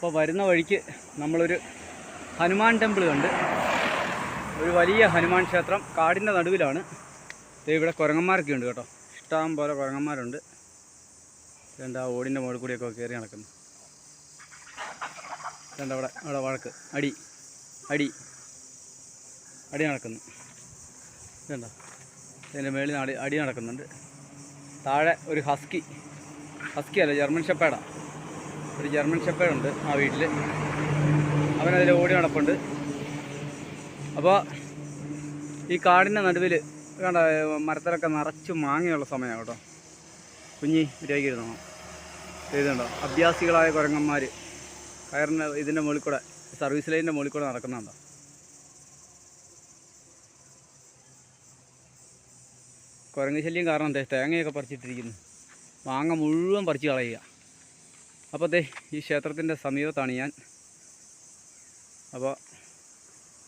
അപ്പോൾ വരുന്ന വഴിക്ക് നമ്മളൊരു ഹനുമാൻ ടെമ്പിൾ കണ്ട് ഒരു വലിയ ഹനുമാൻ ക്ഷേത്രം കാടിന്റെ നടുവിലാണ്. ഇവിടെ കുരങ്ങന്മാരൊക്കെ ഉണ്ട് കേട്ടോ. ഇഷ്ടം പോലെ കുരങ്ങന്മാരുണ്ട്. രണ്ട് ആ ഓടിന്റെ മുകളിൽ കൂടിയൊക്കെ കയറി നടക്കുന്നു. രണ്ട് അവിടെ അവിടെ വഴക്ക്. അടി. അടി. അടി നടക്കുന്നു. ഇതുണ്ടോ ഇതിന്റെ മേളിൽ അടി അടി നടക്കുന്നുണ്ട്. താഴെ ഒരു ഹസ്കി. ഹസ്കി അല്ല ജർമ്മൻ ഷെപ്പേഡാണ് ഒരു ജർമ്മൻ ഷെപ്പേഡുണ്ട് ആ വീട്ടിൽ അവനതിൽ ഓടി നടപ്പുണ്ട്. അപ്പോൾ ഈ കാടിന്റെ നടുവിൽ വേണ്ട മരത്തിലൊക്കെ നിറച്ച് മാങ്ങയുള്ള സമയമാണ് കേട്ടോ. കുഞ്ഞി ഇരയാക്കിയിരുന്നു എഴുതുന്നുണ്ടോ അഭ്യാസികളായ കുരങ്ങന്മാർ കയറിന്റെ ഇതിന്റെ മുകളിൽ കൂടെ സർവീസ് ലൈനിന്റെ മുകളിൽ കൂടെ നടക്കുന്നുണ്ടോ? കുരങ്ങ് ശല്യം കാരണം തേങ്ങയൊക്കെ പറിച്ചിട്ടിരിക്കുന്നു. മാങ്ങ മുഴുവൻ പറിച്ച് കളയുക. അപ്പോൾ അതെ ഈ ക്ഷേത്രത്തിന്റെ സമീപത്താണ് ഞാൻ. അപ്പോൾ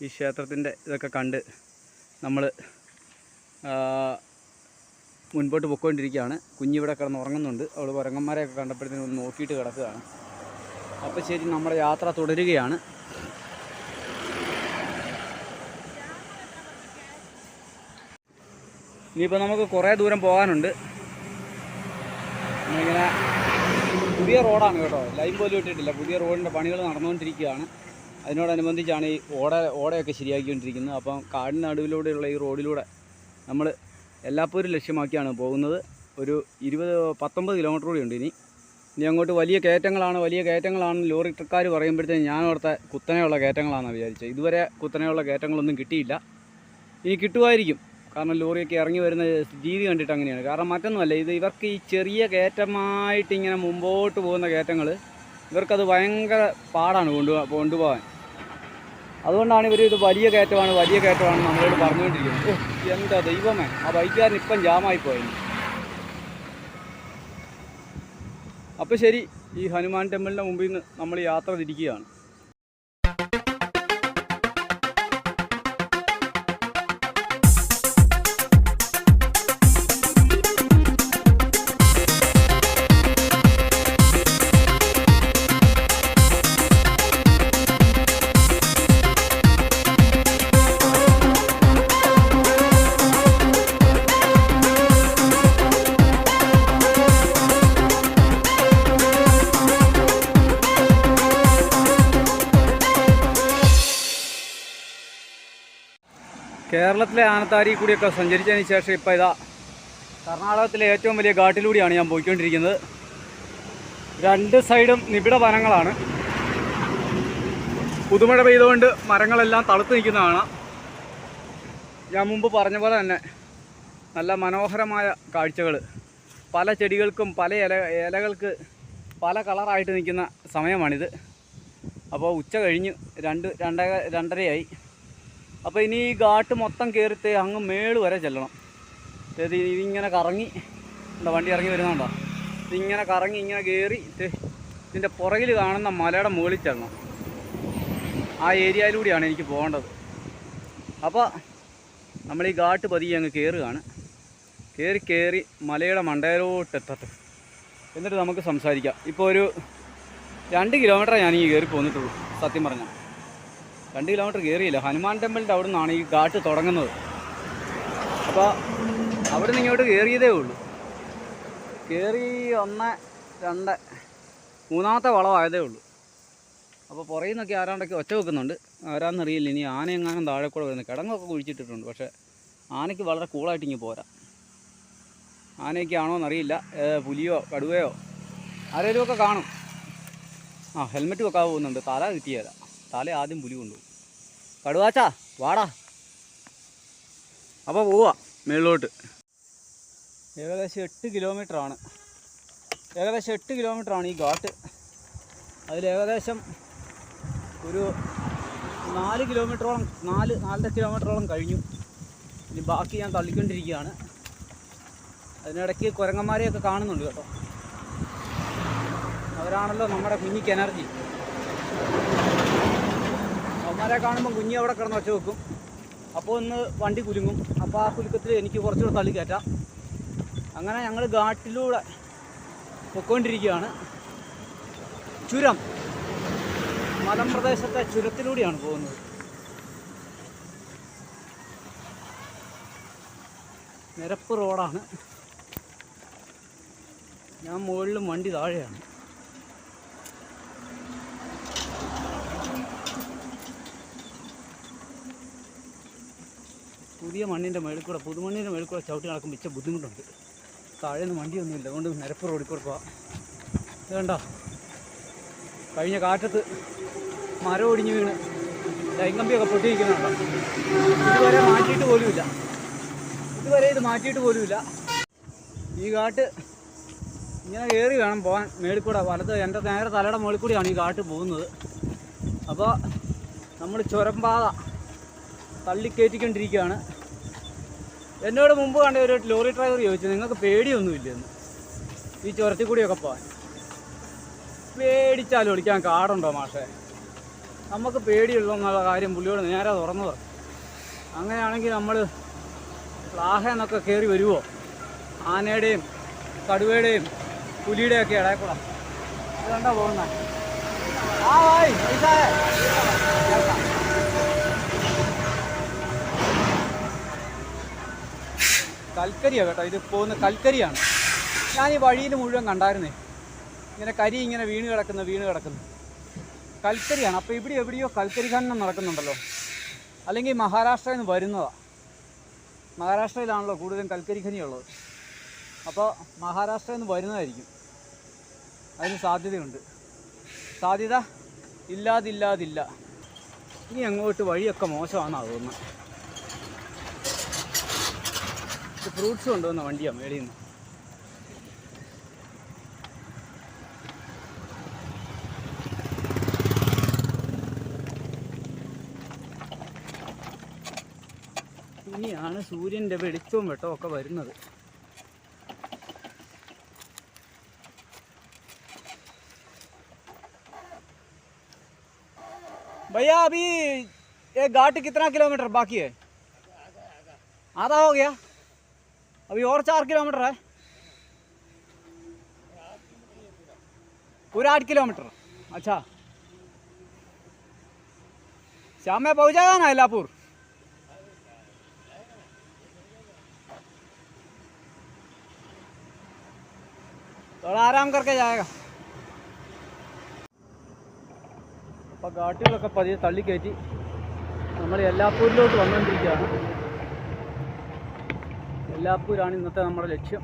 ഈ ക്ഷേത്രത്തിന്റെ ഇതൊക്കെ കണ്ട് നമ്മൾ മുൻപോട്ട് പൊയ്ക്കൊണ്ടിരിക്കുകയാണ്. കുഞ്ഞിവിടെ കിടന്ന് ഉറങ്ങുന്നുണ്ട്. അവൾ ഉറങ്ങന്മാരെയൊക്കെ കണ്ടപ്പോഴത്തേനും ഒന്ന് നോക്കിയിട്ട് കിടക്കുകയാണ്. അപ്പോൾ ശരി നമ്മുടെ യാത്ര തുടരുകയാണ്. ഇനിയിപ്പോൾ നമുക്ക് കുറേ ദൂരം പോകാനുണ്ട്. നമ്മളിങ്ങനെ പുതിയ റോഡാണ് കേട്ടോ. ലൈൻ പോലും ഇട്ടിട്ടില്ല. പുതിയ റോഡിന്റെ പണികൾ നടന്നുകൊണ്ടിരിക്കുകയാണ്. അതിനോടനുബന്ധിച്ചാണ് ഈ ഓട ഓടയൊക്കെ ശരിയാക്കിക്കൊണ്ടിരിക്കുന്നത്. അപ്പം കാടിന് നടുവിലൂടെയുള്ള ഈ റോഡിലൂടെ നമ്മൾ എല്ലാപ്പൂരും ലക്ഷ്യമാക്കിയാണ് പോകുന്നത്. ഒരു ഇരുപത് പത്തൊമ്പത് കിലോമീറ്റർ കൂടി ഉണ്ട് ഇനി. ഇനി അങ്ങോട്ട് വലിയ കയറ്റങ്ങളാണ് വലിയ കയറ്റങ്ങളാണെന്ന് ലോറി ട്രക്കാർ പറയുമ്പോഴത്തേക്കും ഞാൻ ഓർത്തെ കുത്തനെയുള്ള കയറ്റങ്ങളാണെന്ന് വിചാരിച്ചത്. ഇതുവരെ കുത്തനെയുള്ള കയറ്റങ്ങളൊന്നും കിട്ടിയില്ല. ഇനി കിട്ടുമായിരിക്കും. കാരണം ലോറിയൊക്കെ ഇറങ്ങി വരുന്ന രീതി കണ്ടിട്ട് അങ്ങനെയാണ്. കാരണം മറ്റൊന്നുമല്ല ഇത് ഇവർക്ക് ഈ ചെറിയ കയറ്റമായിട്ട് ഇങ്ങനെ മുമ്പോട്ട് പോകുന്ന കയറ്റങ്ങൾ ഇവർക്കത് ഭയങ്കര പാടാണ് കൊണ്ടു കൊണ്ടുപോകാൻ. അതുകൊണ്ടാണ് ഇവർ ഇത് വലിയ കയറ്റമാണ് വലിയ കയറ്റമാണ് നമ്മളോട് പറഞ്ഞുകൊണ്ടിരിക്കുന്നത്. എന്താ ദൈവമേ ആ ബൈക്കുകാരൻ ഇപ്പം ജാമായി പോയി. അപ്പോൾ ശരി ഈ ഹനുമാൻ ടെമ്പിളിന്റെ മുമ്പിൽ നിന്ന് നമ്മൾ യാത്ര തിരിക്കുകയാണ്. കേരളത്തിലെ ആനത്താരി കൂടിയൊക്കെ സഞ്ചരിച്ചതിന് ശേഷം ഇപ്പോൾ ഇതാ കർണാടകത്തിലെ ഏറ്റവും വലിയ ഘാട്ടിലൂടെയാണ് ഞാൻ പോയിക്കൊണ്ടിരിക്കുന്നത്. രണ്ട് സൈഡും നിബിഡ വനങ്ങളാണ്. പുതുമഴ പെയ്തുകൊണ്ട് മരങ്ങളെല്ലാം തളുത്ത് നിൽക്കുന്നതാണ് ഞാൻ മുമ്പ് പറഞ്ഞ പോലെ തന്നെ നല്ല മനോഹരമായ കാഴ്ചകൾ പല ചെടികൾക്കും പല ഇല ഇലകൾക്ക് പല കളറായിട്ട് നിൽക്കുന്ന സമയമാണിത്. അപ്പോൾ ഉച്ച കഴിഞ്ഞ് രണ്ട് രണ്ടര രണ്ടരയായി. അപ്പോൾ ഇനി ഈ ഘാട്ട് മൊത്തം കയറിത്തെ അങ്ങ് മേൾ വരെ ചെല്ലണം. അതായത് ഇതിങ്ങനെ കറങ്ങി. എന്താ വണ്ടി ഇറങ്ങി വരുന്നുണ്ടോ? ഇതിങ്ങനെ കറങ്ങി ഇങ്ങനെ കയറി ഇതിന്റെ പുറകിൽ കാണുന്ന മലയുടെ മുകളിൽ ചെല്ലണം. ആ ഏരിയയിലൂടെയാണ് എനിക്ക് പോകേണ്ടത്. അപ്പോൾ നമ്മൾ ഈ ഘാട്ട് പതിയെ അങ്ങ് കയറുകയാണ് കയറി കയറി മലയുടെ മണ്ടയിലോട്ട് എത്തട്ടെ. എന്നിട്ട് നമുക്ക് സംസാരിക്കാം. ഇപ്പോൾ ഒരു രണ്ട് കിലോമീറ്റർ ഞാൻ ഈ കയറി പോന്നിട്ടുള്ളൂ സത്യം പറഞ്ഞാൽ രണ്ട് കിലോമീറ്റർ കയറിയില്ല ഹനുമാൻ ടെമ്പിളിന്റെ അവിടെ നിന്നാണ് ഈ കാട്ട് തുടങ്ങുന്നത്. അപ്പോൾ അവിടെ നിന്ന് ഇങ്ങോട്ട് കയറിയതേ ഉള്ളൂ. കയറി ഒന്ന് രണ്ട് മൂന്നാമത്തെ വളമായതേ ഉള്ളൂ. അപ്പോൾ പുറയിൽ നിന്നൊക്കെ ആരാണ്ടൊക്കെ ഒച്ച വെക്കുന്നുണ്ട്. ആരാന്നറിയില്ല ഇനി ആന എങ്ങാനും താഴെ കൂടെ വരുന്നത് കിടങ്ങൊക്കെ കുഴിച്ചിട്ടിട്ടുണ്ട്. പക്ഷേ ആനയ്ക്ക് വളരെ കൂളായിട്ട് ഇങ്ങനെ പോരാ. ആനയൊക്കെ ആണോ എന്നറിയില്ല പുലിയോ കടുവയോ? ആരെങ്കിലുമൊക്കെ കാണും. ആ ഹെൽമെറ്റ് വെക്കാൻ പോകുന്നുണ്ട്. തല കിട്ടിയല്ല തല ആദ്യം പുലി കൊണ്ടുപോകും കടുവാച്ചാ വാടാ. അപ്പോൾ പോവാ മേളിലോട്ട്. ഏകദേശം എട്ട് കിലോമീറ്ററാണ് ഏകദേശം എട്ട് കിലോമീറ്ററാണ് ഈ ഘാട്ട്. അതിലേകദേശം ഒരു നാല് കിലോമീറ്ററോളം നാല് നാലര കിലോമീറ്ററോളം കഴിഞ്ഞു. ഇനി ബാക്കി ഞാൻ തള്ളിക്കൊണ്ടിരിക്കുകയാണ്. അതിനിടയ്ക്ക് കുരങ്ങന്മാരെയൊക്കെ കാണുന്നുണ്ട് കേട്ടോ. അവരാണല്ലോ നമ്മുടെ കുഞ്ഞിക്ക് എനർജി അവന്മാരെ കാണുമ്പോൾ കുഞ്ഞി അവിടെ കിടന്ന് ഒച്ച വെക്കും. അപ്പോൾ ഒന്ന് വണ്ടി കുലുങ്ങും. അപ്പോൾ ആ കുലുക്കത്തിൽ എനിക്ക് കുറച്ചുകൂടെ തള്ളി കയറ്റാം. അങ്ങനെ ഞങ്ങൾ ഘാട്ടിലൂടെ പൊയ്ക്കൊണ്ടിരിക്കുകയാണ്. ചുരം. മലമ്പ്രദേശത്തെ ചുരത്തിലൂടെയാണ് പോകുന്നത്. നിരപ്പ് റോഡാണ്. ഞാൻ മുകളിലും വണ്ടി താഴെയാണ്. പുതിയ മണ്ണിന്റെ മേളിൽ കൂടെ പുതുമണ്ണിന്റെ മേളിൽ കൂടെ ചവിട്ടി നടക്കുമ്പോൾ ഇച്ച ബുദ്ധിമുട്ടുണ്ട്. താഴെ നിന്ന് വണ്ടിയൊന്നുമില്ല അതുകൊണ്ട് നിരപ്പ് റോഡിൽ കൂടെ പോവാം. വേണ്ട കഴിഞ്ഞ കാറ്റത്ത് മരം ഒടിഞ്ഞ് വീണ്. ലൈങ്കമ്പിയൊക്കെ പൊട്ടിയിരിക്കുന്നുണ്ടോ? ഇതുവരെ മാറ്റിയിട്ട് പോലുമില്ല ഇതുവരെ ഇത് മാറ്റിയിട്ട് പോലുമില്ല ഈ കാട്ട് ഇങ്ങനെ കയറി വേണം പോകാൻ മേളിൽ കൂടെ. വലത് എന്റെ നേരെ തലയുടെ മുകളിൽ കൂടിയാണ് ഈ കാട്ട് പോകുന്നത്. അപ്പോൾ നമ്മൾ ചുരമ്പാത തള്ളിക്കയറ്റിക്കൊണ്ടിരിക്കുകയാണ് എന്നോട് മുമ്പ് കണ്ട ഒരു ലോറി ഡ്രൈവർ ചോദിച്ചു നിങ്ങൾക്ക് പേടിയൊന്നുമില്ലെന്ന്. ഈ ചുരത്തിൽ കൂടിയൊക്കെ പോകാൻ പേടിച്ചാൽ ഒളിക്കാൻ കാടുണ്ടോ മാഷേ? നമുക്ക് പേടിയുള്ളൂ എന്നുള്ള കാര്യം പുള്ളിയോട് നേരെ തുറന്നു പറഞ്ഞു. അങ്ങനെയാണെങ്കിൽ നമ്മൾ ലാഹ എന്നൊക്കെ കയറി വരുമോ ആനയുടെയും കടുവയുടെയും പുലിയുടെയും ഒക്കെ ഇടയക്കൂടാ ഇത് കണ്ടാ പോകുന്ന. ആ വായി പൈസായേ കൽക്കരിയാണ് കേട്ടോ. ഇത് പോകുന്ന കൽക്കരിയാണ്. ഞാൻ ഈ വഴിയിൽ മുഴുവൻ കണ്ടായിരുന്നേ. ഇങ്ങനെ കരി ഇങ്ങനെ വീണ് കിടക്കുന്നു വീണ് കിടക്കുന്നു. കൽക്കരിയാണ്. അപ്പോൾ ഇവിടെ എവിടെയോ കൽക്കരി ഖനനം നടക്കുന്നുണ്ടല്ലോ. അല്ലെങ്കിൽ മഹാരാഷ്ട്രയിൽ നിന്ന് വരുന്നതാണ് മഹാരാഷ്ട്രയിലാണല്ലോ കൂടുതലും കൽക്കരി ഖനിയുള്ളത് അപ്പോൾ മഹാരാഷ്ട്രയിൽ നിന്ന് വരുന്നതായിരിക്കും. അതിന് സാധ്യതയുണ്ട്. സാധ്യത ഇല്ലാതില്ലാതില്ല. ഇനി അങ്ങോട്ട് വഴിയൊക്കെ മോശമാണെന്നാണ് തോന്നുന്നത് ഇത് ഫ്രൂട്ട്സ് കൊണ്ടുവന്ന വണ്ടിയാണ് മേളിൽ നിന്ന് ഇനിയാണ് സൂര്യൻ്റെ വെളിച്ചവും വെട്ടവും ഒക്കെ വരുന്നത് भैया अभी ये घाट कितना किलोमीटर बाकी है आधा हो गया अभी और चार किलोमीटर है पूरा आठ किलोमीटर अच्छा शाम में पहुंच जाएगा ना इलापुर थोड़ा आराम करके जाएगा അപ്പോൾ ഘാട്ടുകളൊക്കെ പതിയെ തള്ളിക്കയറ്റി നമ്മൾ എല്ലാപ്പൂരിലോട്ട് വന്നുകൊണ്ടിരിക്കുകയാണ് എല്ലാപ്പൂരാണ് ഇന്നത്തെ നമ്മുടെ ലക്ഷ്യം.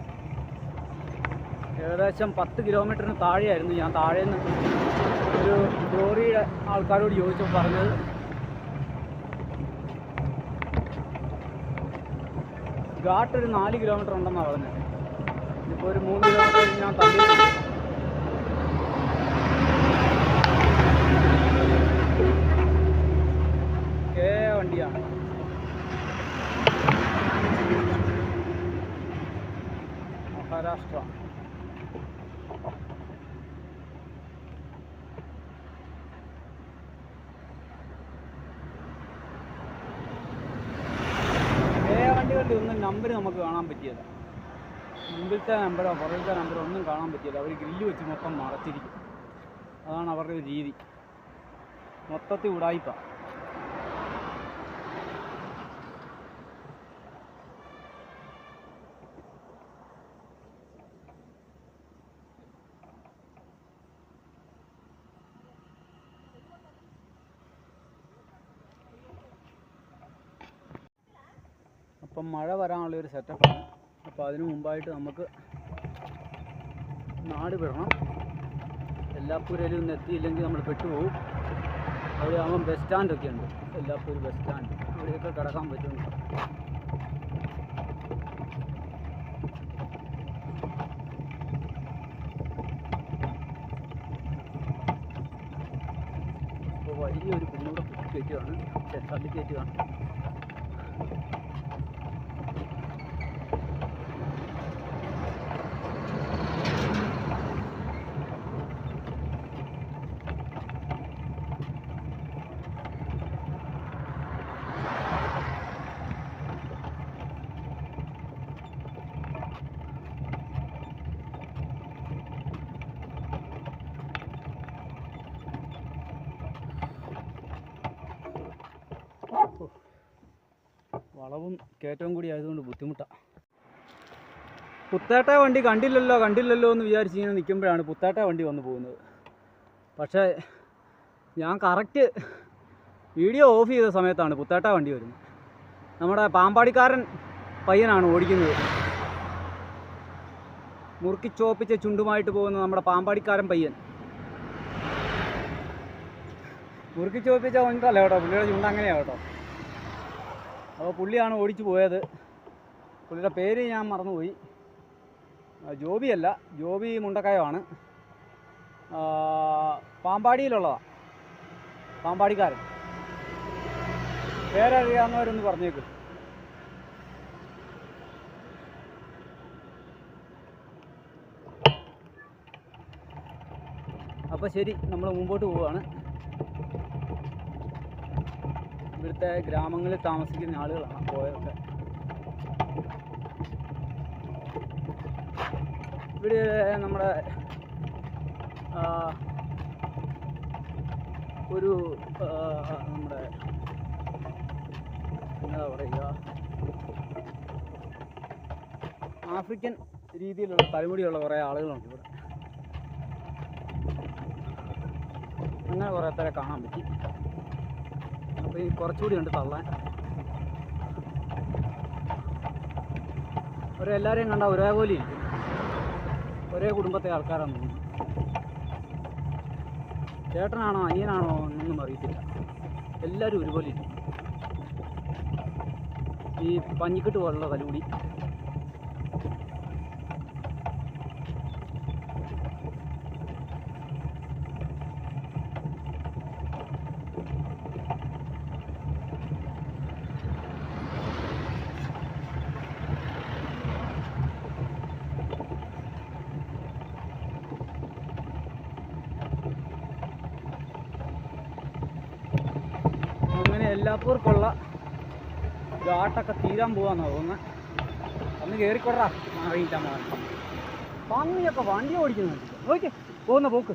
ഏകദേശം പത്ത് കിലോമീറ്ററിന് താഴെയായിരുന്നു ഞാൻ താഴെ നിന്ന് ഒരു ലോറിയുടെ ആൾക്കാരോട് ചോദിച്ചപ്പോൾ പറഞ്ഞത്. ഘാട്ട് ഒരു നാല് കിലോമീറ്റർ ഉണ്ടെന്നാണ് പറഞ്ഞത്. ഇപ്പോൾ ഒരു മൂന്ന് കിലോമീറ്റർ ഞാൻ തള്ളിയിട്ടുണ്ട് കെ വണ്ടിയാണ് മഹാരാഷ്ട്ര വണ്ടികളുടെ ഒന്നും നമ്പർ നമുക്ക് കാണാൻ പറ്റിയത്. മുമ്പിലത്തെ നമ്പറോ പുറകിലത്തെ നമ്പറോ ഒന്നും കാണാൻ പറ്റിയില്ല അവർ ഗ്രില്ല് വെച്ച് മൊത്തം മറച്ചിരിക്കും. അതാണ് അവരുടെ ഒരു രീതി. മൊത്തത്തിൽ ഉടായിപ്പാ. അപ്പം മഴ വരാനുള്ള ഒരു സെറ്റപ്പാണ് അപ്പോൾ അതിനു മുമ്പായിട്ട് നമുക്ക് നാട് വിടണം. എല്ലാപ്പൂരയിലും ഒന്ന് എത്തിയില്ലെങ്കിൽ നമ്മൾ പെട്ടുപോകും. അവിടെ ആകുമ്പം ബസ് സ്റ്റാൻഡൊക്കെ ഉണ്ട്. എല്ലാപ്പൂർ ബസ് സ്റ്റാൻഡ് അവിടെയൊക്കെ കിടക്കാൻ അപ്പോൾ വലിയൊരു കുന്നൂടെ കയറ്റുകയാണ് തള്ളി കയറ്റുകയാണ് കയറ്റവും കൂടി ആയതുകൊണ്ട് ബുദ്ധിമുട്ടാണ് പുത്താട്ട വണ്ടി കണ്ടില്ലല്ലോ കണ്ടില്ലല്ലോ എന്ന് വിചാരിച്ച് ഇങ്ങനെ നിൽക്കുമ്പോഴാണ് പുത്താട്ട വണ്ടി വന്നു പോകുന്നത്. പക്ഷേ ഞാൻ കറക്റ്റ് വീഡിയോ ഓഫ് ചെയ്ത സമയത്താണ് പുത്താട്ട വണ്ടി വരുന്നത്. നമ്മുടെ പാമ്പാടിക്കാരൻ പയ്യനാണ് ഓടിക്കുന്നത്. മുറുക്കി ചോപ്പിച്ച ചുണ്ടുമായിട്ട് പോകുന്ന നമ്മുടെ പാമ്പാടിക്കാരൻ പയ്യൻ. മുറുക്കി ചോപ്പിച്ച ഉണ്ടല്ലേ കേട്ടോ പുള്ളിയുടെ ചുണ്ട് അങ്ങനെയാണ് കേട്ടോ. അപ്പോൾ പുള്ളിയാണ് ഓടിച്ചു പോയത്. പുള്ളിയുടെ പേര് ഞാൻ മറന്നുപോയി. ജോബിയല്ല ജോബി മുണ്ടക്കയമാണ് പാമ്പാടിയിലുള്ളതാണ് പാമ്പാടിക്കാരൻ. പേരറിയാവുന്നവരൊന്ന് പറഞ്ഞേക്ക്. അപ്പോൾ ശരി നമ്മൾ മുമ്പോട്ട് പോവുകയാണ്. ഇവിടുത്തെ ഗ്രാമങ്ങളിൽ താമസിക്കുന്ന ആളുകളാണ് പോയതൊക്കെ ഇവിടെ നമ്മുടെ ഒരു നമ്മുടെ എന്താ പറയുക ആഫ്രിക്കൻ രീതിയിലുള്ള തലമുടിയുള്ള കുറേ ആളുകളുണ്ട് ഇവിടെ. അങ്ങനെ കുറേ പേരെ കാണാൻ പറ്റി. അപ്പോൾ ഈ കുറച്ചുകൂടി ഉണ്ട് തള്ളാൻ. അവരെല്ലാവരെയും കണ്ട ഒരേപോലെ ഒരേ കുടുംബത്തെ ആൾക്കാരാണ് തോന്നുന്നു. ചേട്ടനാണോ അനിയനാണോ എന്നൊന്നും അറിയത്തില്ല. എല്ലാവരും ഒരുപോലെ ഈ പഞ്ഞിക്കെട്ട് പോലുള്ള തലമുടി അങ്ങനെ എല്ലാപ്പൂർക്കുള്ള ഘാട്ടൊക്കെ തീരാൻ പോവാന്നാ തോന്നുന്നത് ഒന്ന് കയറിക്കൊടാ അറിയിക്കാൻ പോകാൻ പന്നിയൊക്കെ വണ്ടി ഓടിക്കുന്നുണ്ട് നോക്കി പോകുന്ന പോക്ക്.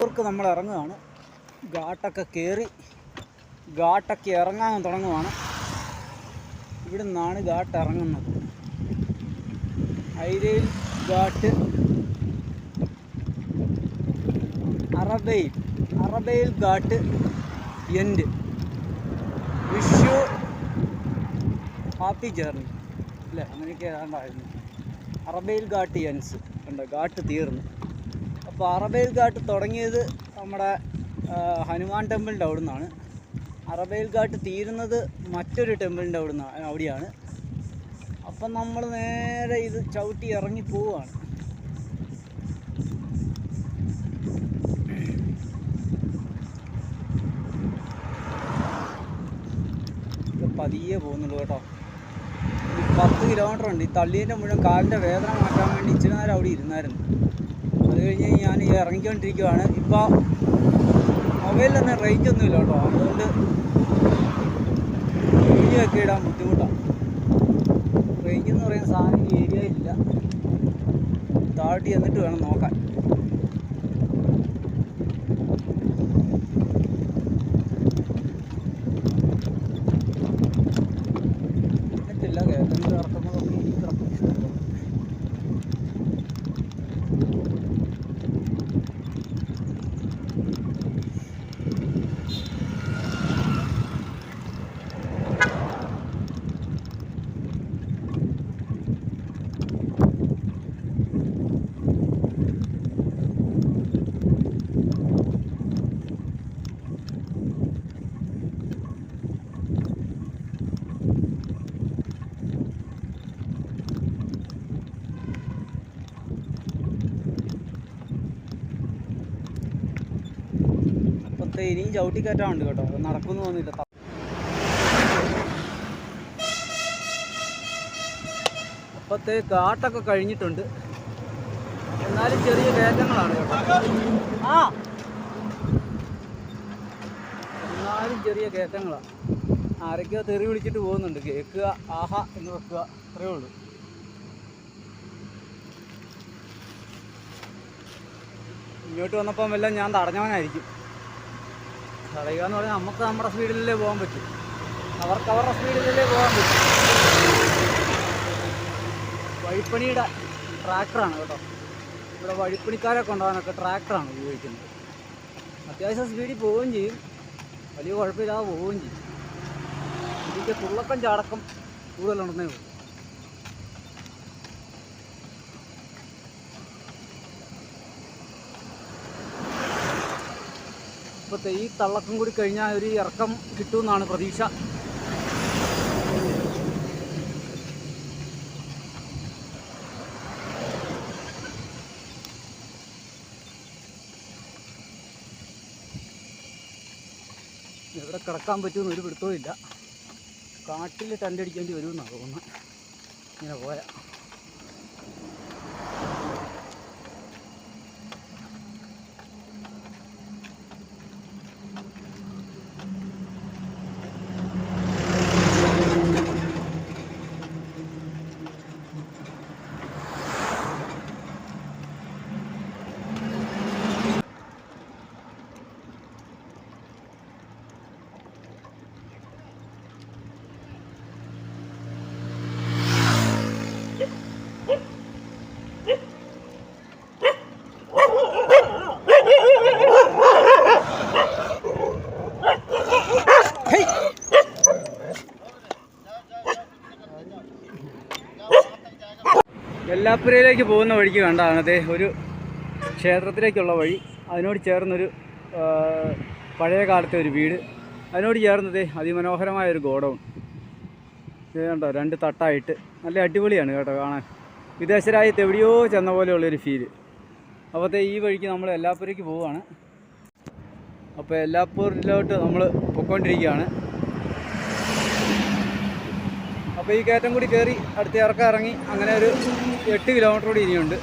ക്ക് നമ്മൾ ഇറങ്ങുകയാണ്. ഘാട്ടൊക്കെ കയറി ഘാട്ടൊക്കെ ഇറങ്ങാൻ തുടങ്ങുവാണ്. ഇവിടെ നിന്നാണ് ഘാട്ട് ഇറങ്ങുന്നത്. ഐരയിൽ ഘാട്ട് അറബയിൽ അറബയിൽ ghat end. Wish you happy journey. അല്ലേ? അങ്ങനെയൊക്കെ ഏതാണ്ടായിരുന്നു. അറബയിൽ ഗാട്ട് എൻസ്. ഉണ്ട് ഗാട്ട് തീർന്നു. അപ്പോൾ അറബയിൽ ഗാട്ട് തുടങ്ങിയത് നമ്മുടെ ഹനുമാൻ ടെമ്പിളിന്റെ അവിടെ നിന്നാണ് അറബയിൽ ഘാട്ട് തീരുന്നത് മറ്റൊരു ടെമ്പിളിന്റെ അവിടെ നിന്നാണ് അവിടെയാണ്. അപ്പം നമ്മൾ നേരെ ഇത് ചവിട്ടി ഇറങ്ങി പോവുകയാണ്. പതിയെ പോകുന്നുള്ളൂ കേട്ടോ. പത്ത് കിലോമീറ്റർ ഉണ്ട്. ഈ തള്ളീന്റെ മുഴുവൻ കാലിന്റെ വേദന മാറ്റാൻ വേണ്ടി ഇച്ചിരി നേരം അവിടെ ഇരുന്നായിരുന്നു. അത് കഴിഞ്ഞ് ഞാൻ ഇറങ്ങിക്കൊണ്ടിരിക്കുവാണ്. ഇപ്പോൾ മൊബൈലിലൊന്നും റേഞ്ച് ഒന്നുമില്ല കേട്ടോ. അതുകൊണ്ട് വീഡിയോ ഇടാൻ ബുദ്ധിമുട്ടാണ് റേഞ്ച് എന്ന് പറയുന്ന സാധനം ഈ ഏരിയയിലില്ല താഴ്ത്തി എന്നിട്ട് വേണം നോക്കാൻ. ഇനിയും ചവിട്ടി കയറ്റാറുണ്ട് കേട്ടോ. അത് നടക്കുന്നു തോന്നില്ല അപ്പത്തെ കാട്ടൊക്കെ കഴിഞ്ഞിട്ടുണ്ട്. എന്നാലും ചെറിയ കയറ്റങ്ങളാണ് കേട്ടോ. ആ! എന്നാലും ചെറിയ കയറ്റങ്ങളാണ്. ആരൊക്കെയോ തെറി വിളിച്ചിട്ട് പോകുന്നുണ്ട്. കേൾക്കുക ആഹാ എന്ന് വെക്കുക. അത്രയേ ഉള്ളൂ. ഇങ്ങോട്ട് വന്നപ്പം എല്ലാം ഞാൻ തടഞ്ഞവനായിരിക്കും. തടയുക എന്ന് പറഞ്ഞാൽ നമുക്ക് നമ്മുടെ സ്പീഡിലല്ലേ പോകാൻ പറ്റും. അവർക്ക് അവരുടെ സ്പീഡിലല്ലേ പോകാൻ പറ്റും. വഴിപ്പണിയുടെ ട്രാക്ടറാണ് കേട്ടോ. ഇവിടെ വഴിപ്പണിക്കാരെ കൊണ്ടുപോകാനൊക്കെ ട്രാക്ടറാണ് ഉപയോഗിക്കുന്നത്. അത്യാവശ്യം സ്പീഡിൽ പോവുകയും ചെയ്യും. വലിയ കുഴപ്പമില്ലാതെ പോവുകയും ചെയ്യും. ഇതിന്റെ തുള്ളക്കം ചാടക്കം കൂടുതലുണ്ടെന്നേ ഉള്ളൂ. ഇപ്പോഴത്തെ ഈ തള്ളക്കം കൂടി കഴിഞ്ഞാൽ ഒരു ഇറക്കം കിട്ടുമെന്നാണ് പ്രതീക്ഷ. എവിടെ കിടക്കാൻ പറ്റുമെന്ന് ഒരു പിടുത്തവും ഇല്ല. കാട്ടിൽ ടണ്ടടിക്കേണ്ടി വരുമെന്നാണ് തോന്നുന്നത്. ഇങ്ങനെ പോയാൽ എല്ലാപ്പുരയിലേക്ക് പോകുന്ന വഴിക്ക് കണ്ടതാണ് ദേ ഒരു ക്ഷേത്രത്തിലേക്കുള്ള വഴി. അതിനോട് ചേർന്നൊരു പഴയ കാലത്തെ ഒരു വീട്. അതിനോട് ചേർന്നത് അതിമനോഹരമായ ഒരു ഗോഡൗൺ. ഇത് കണ്ടോ രണ്ട് തട്ടായിട്ട് നല്ല അടിപൊളിയാണ് കേട്ടോ കാണാൻ. വിദേശരാജ്യത്ത് എവിടെയോ ചെന്ന പോലെയുള്ളൊരു ഫീൽ അപ്പോൾ ഈ വഴിക്ക് നമ്മൾ എല്ലാപ്പുരയ്ക്ക് പോവുകയാണ്. അപ്പോൾ എല്ലാപ്പൂരിലോട്ട് നമ്മൾ പൊയ്ക്കൊണ്ടിരിക്കുകയാണ്. അപ്പോൾ ഈ കയറ്റം കൂടി കയറി അടുത്ത ഇറക്കം ഇറങ്ങി അങ്ങനെ ഒരു എട്ട് കിലോമീറ്റർ കൂടി ഇനിയുണ്ട്.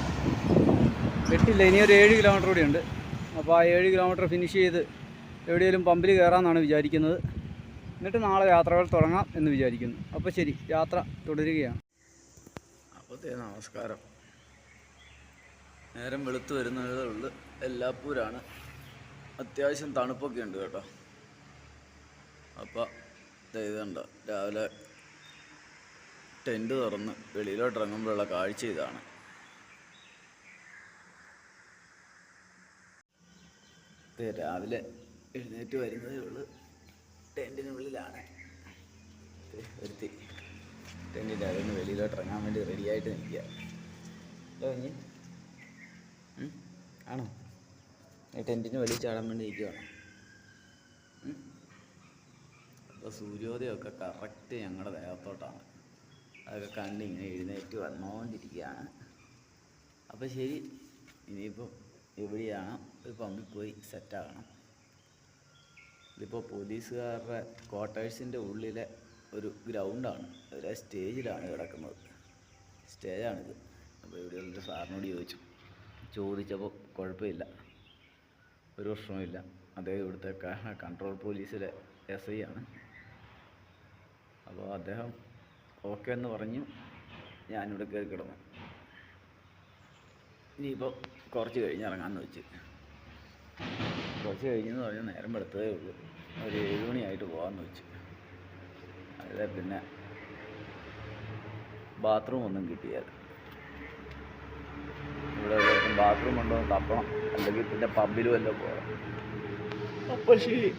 എട്ടില്ല ഇനി ഒരു ഏഴ് കിലോമീറ്റർ കൂടി ഉണ്ട്. അപ്പോൾ ആ ഏഴ് കിലോമീറ്റർ ഫിനിഷ് ചെയ്ത് എവിടെയെങ്കിലും പമ്പിൽ കയറാമെന്നാണ് വിചാരിക്കുന്നത്. എന്നിട്ട് നാളെ യാത്രകൾ തുടങ്ങാം എന്ന് വിചാരിക്കുന്നു. അപ്പോൾ ശരി യാത്ര തുടരുകയാണ്. അപ്പോഴത്തെ നമസ്കാരം. നേരം വെളുത്ത് വരുന്നതേ ഉള്ളു. എല്ലാപ്പൂരാണ്. അത്യാവശ്യം തണുപ്പൊക്കെ ഉണ്ട് കേട്ടോ. അപ്പോൾ ഇതുണ്ടോ. രാവിലെ ടെന്റ് തുറന്ന് വെളിയിലോട്ട് ഇറങ്ങുമ്പോഴുള്ള കാഴ്ച ഇതാണ്. രാവിലെ എഴുന്നേറ്റ് വരുന്നതേ ഉള്ളൂ. ടെന്റിനുള്ളിലാണ് ദേ ഒരുത്തി ടെന്റിന്റെ അകന്ന് വെളിയിലോട്ട് ഇറങ്ങാൻ വേണ്ടി റെഡിയായിട്ട് നിൽക്കുക. ഹലോ ഇനി ആണോ? ടെന്റിന് വെളിയിൽ ചാടാൻ വേണ്ടി ഇരിക്കുകയാണോ അപ്പോൾ സൂര്യോദയമൊക്കെ കറക്റ്റ് ഞങ്ങളുടെ ദേഹത്തോട്ടാണ്. അതൊക്കെ കണ്ട് ഇങ്ങനെ എഴുന്നേറ്റ് വന്നുകൊണ്ടിരിക്കുകയാണ് അപ്പോൾ ശരി ഇനിയിപ്പോൾ എവിടെയാണ്? ഒരു പമ്പിൽ പോയി സെറ്റാകണം ഇതിപ്പോൾ പോലീസുകാരുടെ ക്വാർട്ടേഴ്സിന്റെ ഉള്ളിലെ ഒരു ഗ്രൗണ്ടാണ് ഒരു സ്റ്റേജിലാണ് കിടക്കുന്നത്. സ്റ്റേജാണിത് അപ്പോൾ ഇവിടെയുള്ള സാറിനോട് ചോദിച്ചു. ചോദിച്ചപ്പോൾ കുഴപ്പമില്ല. ഒരു പ്രശ്നവുമില്ല. അദ്ദേഹം ഇവിടുത്തെ കൺട്രോൾ പോലീസിലെ എസ് ഐ ആണ്. അപ്പോൾ അദ്ദേഹം ഓക്കെ എന്ന് പറഞ്ഞു ഞാനിവിടെ കയറി കിടന്നു. ഇനിയിപ്പോൾ കുറച്ച് കഴിഞ്ഞ് ഇറങ്ങാമെന്ന് വെച്ച്. കുറച്ച് കഴിഞ്ഞെന്ന് പറഞ്ഞാൽ നേരം എടുത്തതേ ഉള്ളൂ. ഒരു ഏഴ് മണിയായിട്ട് പോകാമെന്ന് വെച്ച്. അതിലെ പിന്നെ ബാത്റൂം ഒന്നും കിട്ടിയാൽ. ഇവിടെ ബാത്റൂം ഉണ്ടോ തപ്പണം. അല്ലെങ്കിൽ പിന്നെ പബ്ബിലും വല്ലതും പോകണം അപ്പം ശരി